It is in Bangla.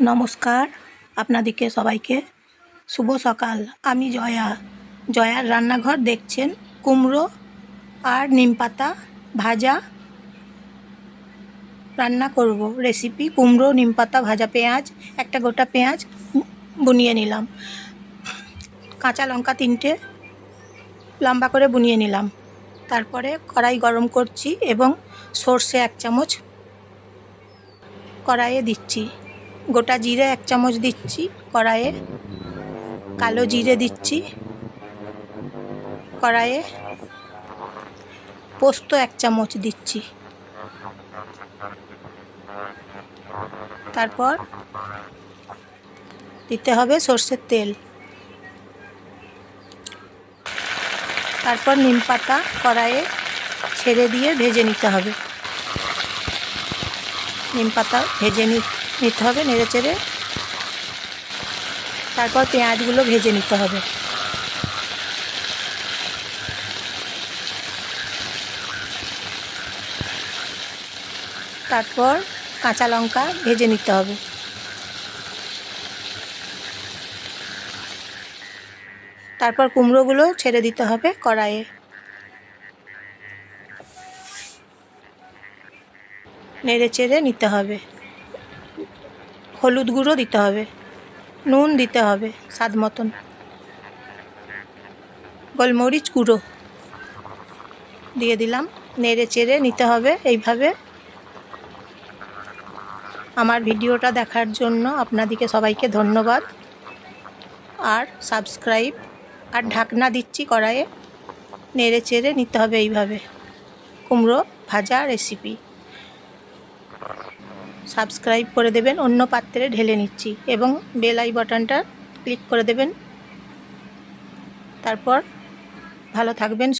নমস্কার আপনাদেরকে সবাইকে। শুভ সকাল। আমি জয়া। জয়ার রান্নাঘর দেখছেন কুমড়ো আর নিমপাতা ভাজা। রান্না করব। রেসিপি কুমড়ো নিমপাতা ভাজা পেঁয়াজ, একটা গোটা পেঁয়াজ বুনিয়ে নিলাম। কাঁচা লঙ্কা তিনটে লম্বা করে বুনিয়ে নিলাম। তারপরে কড়াই গরম করছি এবং সর্ষে এক চামচ কড়াইয়ে দিচ্ছি। গোটা জিরে এক চামচ দিচ্ছি কড়াইয়ে, কালো জিরে দিচ্ছি কড়াইয়ে, পোস্ত এক চামচ দিচ্ছি। তারপর দিতে হবে সর্ষের তেল। তারপর নিম পাতা কড়াইয়ে ছেড়ে দিয়ে ভেজে নিতে হবে। নিম পাতা ভেজে নি- নিতে হবে নেড়ে চেড়ে। তারপর পেঁয়াজগুলো ভেজে নিতে হবে। তারপর কাঁচা লঙ্কা ভেজে নিতে হবে। তারপর কুমড়োগুলো ছেড়ে দিতে হবে কড়াইয়ে। নেড়ে চেড়ে নিতে হবে। হলুদ গুঁড়ো দিতে হবে, নুন দিতে হবে স্বাদ মতন। গোলমরিচ গুঁড়ো দিয়ে দিলাম, নেড়ে চেড়ে নিতে হবে এইভাবে। আমার ভিডিওটা দেখার জন্য আপনাদেরকে সবাইকে ধন্যবাদ। আর সাবস্ক্রাইব আর ঢাকনা দিচ্ছি কড়াইয়ে, নেড়ে চেড়ে নিতে হবে এইভাবে। কুমড়ো ভাজা রেসিপি সাবস্ক্রাইব করে দেবেন, অন্য পাত্রে ঢেলে নিচ্ছি এবং বেলাই বাটনটা ক্লিক করে দেবেন। তারপর ভালো থাকবেন